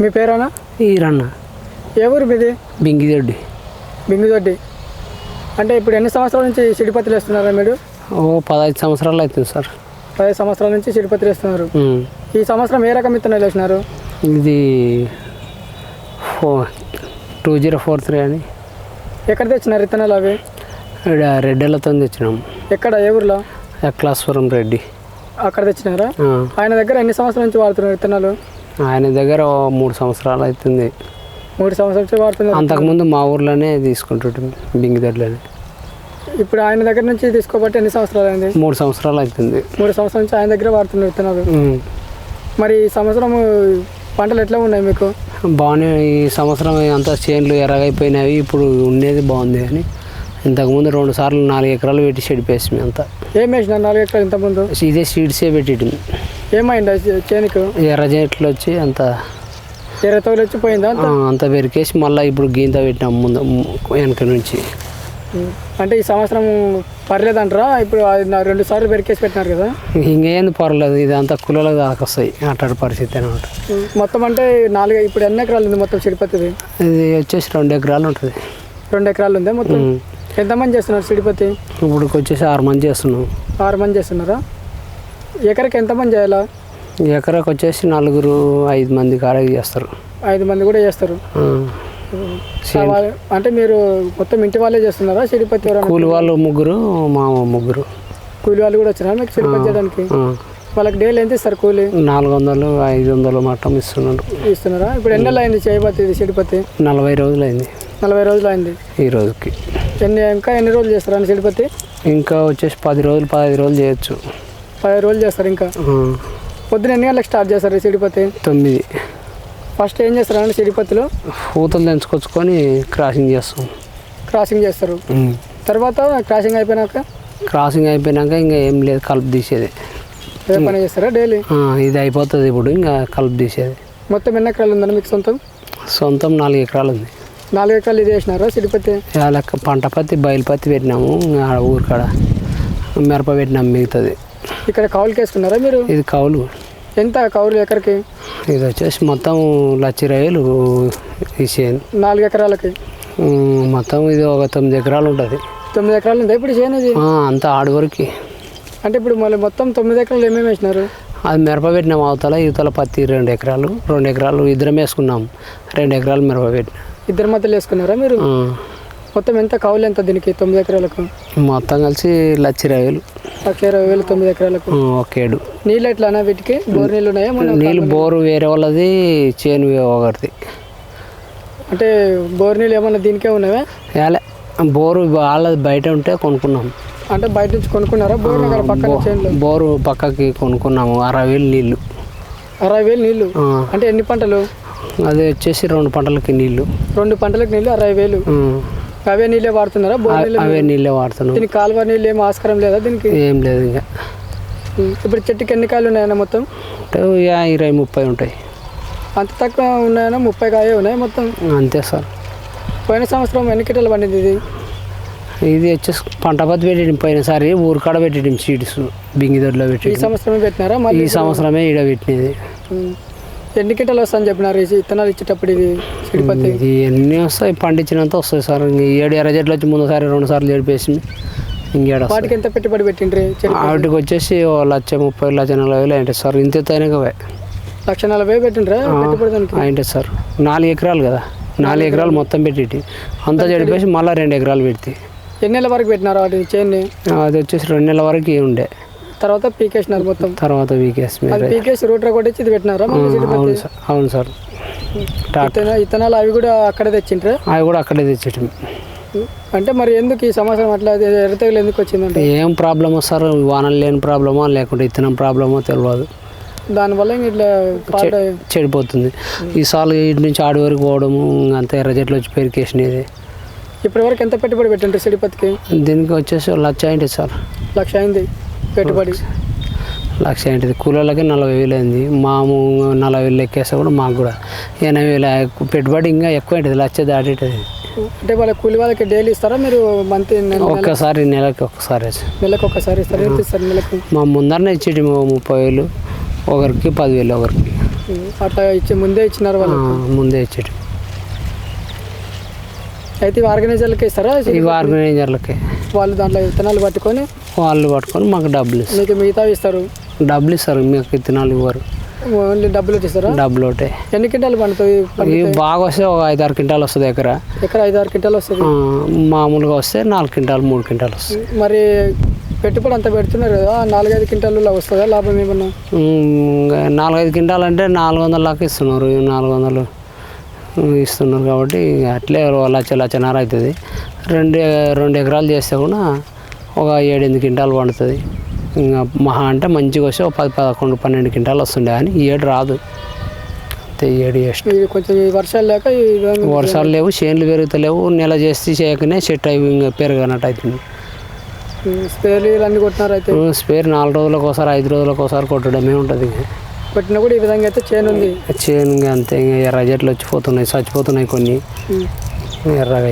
మీ పేరేనా? ఈరన్న ఏ ఊరు మీది? బింగిదొడ్డి. బింగుదొడ్డి. అంటే ఇప్పుడు ఎన్ని సంవత్సరాల నుంచి సిడిపత్తులు వేస్తున్నారా మీరు? ఓ పదహైదు సంవత్సరాలు అవుతుంది సార్. పదిహేను సంవత్సరాల నుంచి సిడిపత్తులు వేస్తున్నారు. ఈ సంవత్సరం ఏ రకం విత్తనాలు వేసినారు? ఇది ఫో టూ జీరో ఫోర్ త్రీ అని. ఎక్కడ తెచ్చినారు విత్తనాలు అవి? ఇక్కడ రెడ్డెలతో తెచ్చినాం. ఎక్కడ ఏ ఊర్లో? ఎక్లాస్వరం రెడ్డి. అక్కడ తెచ్చినారా. ఆయన దగ్గర ఎన్ని సంవత్సరాల నుంచి వాడుతున్నారు విత్తనాలు? ఆయన దగ్గర మూడు సంవత్సరాలు అవుతుంది. మూడు సంవత్సరాల వాడుతున్నారు? అంతకుముందు మా ఊర్లోనే తీసుకుంటుంటాం బింగిదొడ్లోనే ఇప్పుడు ఆయన దగ్గర నుంచి తీసుకోబట్టి ఎన్ని సంవత్సరాలు అయింది? మూడు సంవత్సరాలు అవుతుంది. మూడు సంవత్సరాల నుంచి ఆయన దగ్గర వాడుతున్నారు విత్తనాలు. మరి ఈ సంవత్సరం పంటలు ఎట్లా ఉన్నాయి మీకు? బాగానే ఈ సంవత్సరం అంతా చేన్లు ఎర్రగైపోయినవి ఇప్పుడు ఉండేది బాగుంది కానీ ఇంతకుముందు రెండు సార్లు నాలుగు ఎకరాలు పెట్టి చెడిపేసి అంతా. ఏం వేసినారు నాలుగు ఎకరాలు ఇంతకుముందు? ఇదే సీడ్సే పెట్టింది ఏమైంది? చేనుకు? ఎర్ర చెట్లు వచ్చి అంత ఎర్ర తోలు వచ్చి పోయిందా అంత? పెరికేసి మళ్ళీ ఇప్పుడు గీంత పెట్టినాం ముందు వెనక నుంచి. అంటే ఈ సంవత్సరం పర్లేదంటారా? ఇప్పుడు రెండు సార్లు పెరికేసి పెట్టినారు కదా? ఇంకేంది పర్లేదు ఇది అంతా కులలో దాకొస్తాయి అట్లాంటి పరిస్థితి అనమాట మొత్తం అంటే నాలుగు ఇప్పుడు ఎన్ని ఎకరాలు ఉంది మొత్తం సిడిపత్తిది ఇది వచ్చేసి రెండు ఎకరాలు ఉంటుంది. రెండు ఎకరాలు ఉందా మొత్తం. ఎంతమంది చేస్తున్నారు సిడిపత్తి ఇప్పుడు వచ్చేసి ఆరు మంది చేస్తున్నాం. ఆరు మంది చేస్తున్నారా? ఎకరకి ఎంతమంది చేయాలా? ఎకరాకి వచ్చేసి నలుగురు ఐదు మంది కాడకి చేస్తారు. ఐదు మంది కూడా చేస్తారు. అంటే మీరు మొత్తం ఇంటి వాళ్ళే చేస్తున్నారా? ఎవరైనా కూలి వాళ్ళు ముగ్గురు మా ముగ్గురు. కూలి వాళ్ళు కూడా వచ్చినారా మీకు సిడిపత్తి చేయడానికి. వాళ్ళకి డైలీ ఎంత ఇస్తారు కూలి? నాలుగు వందలు ఐదు వందలు మట్టం ఇస్తున్నాడు ఇస్తున్నారా? ఇప్పుడు ఎన్ని అయింది చేయబత్తి ఇది సిడిపత్తి నలభై రోజులు అయింది. నలభై రోజులు అయింది. ఈ రోజుకి. ఎన్ని ఇంకా ఎన్ని రోజులు చేస్తారా సిడిపత్తి ఇంకా వచ్చేసి పది రోజులు పదహైదు రోజులు చేయొచ్చు. పది రోజులు చేస్తారు ఇంకా. పొద్దున ఎన్ని గంటలకు స్టార్ట్ చేస్తారు ఈ సిడిపత్తి తొమ్మిది. ఫస్ట్ ఏం చేస్తారండి సిడిపత్తిలో పూతలు తెంచుకొచ్చుకొని క్రాసింగ్ చేస్తాం. క్రాసింగ్ చేస్తారు. తర్వాత క్రాసింగ్ అయిపోయినాక? క్రాసింగ్ అయిపోయినాక ఇంకా ఏం లేదు కలుపు తీసేది. పని చేస్తారా డైలీ? ఇది అయిపోతుంది ఇప్పుడు ఇంకా కలుపు తీసేది. మొత్తం ఎన్ని ఎకరాలు ఉందండి మీకు సొంతం? సొంతం నాలుగు ఎకరాలు ఉంది. నాలుగు ఎకరాలు ఇది వేసినారా సిడిపత్తి ఆ లెక్క పంట పత్తి బయలుపత్తి పెట్టినాము ఇంకా ఆడ ఊరికాడ మిరప పెట్టినాము మిగతాది. ఇక్కడ కౌలుకి వేసుకున్నారా మీరు? ఇది కౌలు. ఎంత కౌలు ఎకరికి? ఇది వచ్చేసి మొత్తం లక్ష రూపాయలు ఇచ్చేది నాలుగు ఎకరాలకి. మొత్తం ఇది ఒక తొమ్మిది ఎకరాలు ఉంటుంది. తొమ్మిది ఎకరాలు ఉందా ఇప్పుడు చేయను ఇది అంతా ఆడి వరకు. అంటే ఇప్పుడు మళ్ళీ మొత్తం తొమ్మిది ఎకరాలు ఏమేమి వేసినారు? అది మిరప పెట్టినాం అవతల యువతల పత్తి రెండు ఎకరాలు రెండు ఎకరాలు ఇద్దరం వేసుకున్నాం. రెండు ఎకరాలు మిరప పెట్టిన. ఇద్దరు మధ్యలో వేసుకున్నారా మీరు? మొత్తం ఎంత కౌలు ఎంత దీనికి తొమ్మిది ఎకరాలకు? మొత్తం కలిసి లక్ష రూపాయలు లక్ష ఇరవై వేలు తొమ్మిది ఎకరాలకు. ఆ, ఒక ఏడు. నీళ్ళు ఎట్లానా వీటికి? బోర్ నీళ్ళు ఉన్నాయా? మన నీళ్ళు బోరు వేరే వాళ్ళది చేను ఒకటిది అంటే బోర్ నీళ్ళు ఏమన్నా దీనికే ఉన్నాయా? ఏలే బోరు వాళ్ళది బయట ఉంటే కొనుక్కున్నాం. అంటే బయట నుంచి కొనుక్కున్నారా? బోర్ అక్కడ పక్కన చేనులో? బోరు పక్కకి కొనుక్కున్నాము అరవై వేలు నీళ్ళు. అరవై వేలు నీళ్ళు? అంటే ఎన్ని పంటలు? అది వచ్చేసి రెండు పంటలకి నీళ్ళు. రెండు పంటలకు నీళ్ళు అరవై వేలు. అవే నీళ్ళే వాడుతున్నారా? అవే నీళ్ళే వాడుతున్నాం. దీనికి కాలువ నీళ్ళు ఏం ఆస్కారం లేదా దీనికి? ఏం లేదు ఇంకా. ఇప్పుడు చెట్టుకి ఎన్ని కాయలు ఉన్నాయన్నా మొత్తం? ఇరవై ముప్పై ఉంటాయి. అంత తక్కువ ఉన్నాయన్నా ముప్పై కాయే ఉన్నాయి మొత్తం? అంతే సార్. పోయిన సంవత్సరం ఎన్ని కిటలు పండింది ఇది? ఇది వచ్చేసి పంట పత్తి పెట్టింది. పోయినసారి ఊరికాడ పెట్టింది సీడ్స్ బింగిదొడ్లో ఈ పెట్టి సంవత్సరమే పెట్టినారా? ఈ సంవత్సరమే ఈడ పెట్టినది. ఎన్ని కిటలు వస్తాయని చెప్పినారు? ఈ విత్తనాలు ఇచ్చేటప్పుడు ఇది సిడిపత్తి ఇది ఎన్ని వస్తాయి? పండించినంత వస్తాయి సార్. ఇంక ఏడు ఎర్ర చెట్లు వచ్చి ముందుసారి రెండు సార్లు చెడిపేసి ఇంకేడ వాటికి ఎంత పెట్టుబడి పెట్టిండ్రి? వాటికి వచ్చేసి ఓ లక్ష ముప్పై లక్ష నలభై వేలు అంటే సార్. ఇంత ఎత్తైనవే లక్ష నలభై పెట్టిండ్రా? అంటే సార్. నాలుగు ఎకరాలు కదా. నాలుగు ఎకరాలు మొత్తం పెట్టి అంతా చెడిపేసి మళ్ళీ రెండు ఎకరాలు పెడితే ఎన్ని నెలల వరకు పెట్టినారు వాటి చేన్ని అది వచ్చేసి రెండు నెలల వరకు ఉండే. తర్వాత పీకేసినారు మొత్తం. తర్వాత మీరు. పీకేసి రూట్ కొట్టించి ఇది పెట్టినారా? అవును సార్ అవును సార్ ఇత్తనాలు అవి కూడా అక్కడే తెచ్చిండ్రా? అవి కూడా అక్కడే తెచ్చేటం అంటే మరి ఎందుకు ఈ సంవత్సరం అట్లా ఎర్రతెగులు ఎందుకు వచ్చిందంటే? ఏం ప్రాబ్లమో సార్ వానలు లేని ప్రాబ్లమో లేకుంటే ఇత్తనం ప్రాబ్లమో తెలియదు దానివల్ల ఇంక ఇట్లా చెడిపోతుంది. ఈసారి ఇటు నుంచి ఆడి వరకు పోవడము అంత ఎర్ర చెట్లు వచ్చి పెరికేసినది ఇప్పటి వరకు ఎంత పెట్టుబడి పెట్టిండ్రు సిడిపత్తికి? దీనికి వచ్చేసి లక్ష అయింది సార్. లక్ష అయింది. పెట్టుబడి. లక్ష ఏంటిది? కూలీలకి నలభై వేలు అయింది. మాము నలభై వేలు ఎక్కేస్తే కూడా మాకు కూడా ఎనభై వేలు. పెట్టుబడి ఇంకా ఎక్కువ ఏంటిది? లక్ష దాటేటది. అంటే వాళ్ళ కూలి వాళ్ళకి డైలీ ఇస్తారా? మీరు మంత్ ఒక్కసారి నెలకి ఒక్కసారి నెలకు ఒకసారి ఇస్తారు? ఇస్తారు నెలకు? మా ముందరనే ఇచ్చేటి ముప్పై వేలు ఒకరికి పదివేలు ఒకరికి. అట్లా ఇచ్చి ముందే ఇచ్చినారు వాళ్ళు ముందే ఇచ్చేటి. అయితే ఇవి ఆర్గనైజర్లకి ఇస్తారా? ఇవి ఆర్గనైజర్లకే వాళ్ళు దాంట్లో విత్తనాలు పట్టుకొని వాళ్ళు పట్టుకొని మాకు డబ్బులు ఇస్తారు. మీకు మిగతా ఇస్తారు? డబ్బులు ఇస్తారు మీకు విత్తనాలు ఇవ్వరు. ఓన్లీ డబ్బులు ఇస్తారా? డబ్బులు ఒకటే. ఎన్ని క్వింటాలు పండుతాయి? ఇవి బాగా వస్తే ఒక ఐదు ఆరు క్వింటాలు వస్తుంది ఎకర. ఎక్కడ ఐదు ఆరు క్వింటాలు వస్తుంది? మామూలుగా వస్తే నాలుగు క్వింటాలు మూడు క్వింటాలు వస్తుంది. మరి పెట్టుబడి అంత పెడుతున్నారు కదా నాలుగైదు క్వింటాలు వస్తుందా లాభం ఏమన్నా? నాలుగైదు క్వింటాలు అంటే నాలుగు వందల దాకా ఇస్తున్నారు నాలుగు వందలు ఇస్తున్నారు కాబట్టి అట్లే లక్ష లక్షన్నర అవుతుంది. రెండు రెండు ఎకరాలు చేస్తే కూడా ఒక ఏడెనిమిది క్వింటాలు పండుతుంది. ఇంకా మహా అంటే మంచిగా వస్తే ఒక పది పదకొండు పన్నెండు క్వింటాలు వస్తుండే కానీ ఈ ఏడు రాదు. అంతే ఈ ఏడు కొంచెం వర్షాలు లేక వర్షాలు లేవు చేనులు పెరుగుతలేవు నెల చేస్తే చేయకనే చెట్టు అవి ఇంకా పెరగనట్టు అవుతుంది స్ప్రేలు అన్ని కొట్టినారు అయితే? స్పేర్ నాలుగు రోజులకు ఒకసారి ఐదు రోజులకు ఒకసారి కొట్టడమే ఉంటుంది కొట్టినా కూడా ఈ విధంగా అయితే చేను ఉంది. చేను అంతే ఇంకా ఎర్ర చెట్లు వచ్చిపోతున్నాయి చచ్చిపోతున్నాయి కొన్ని. ఎర్రగా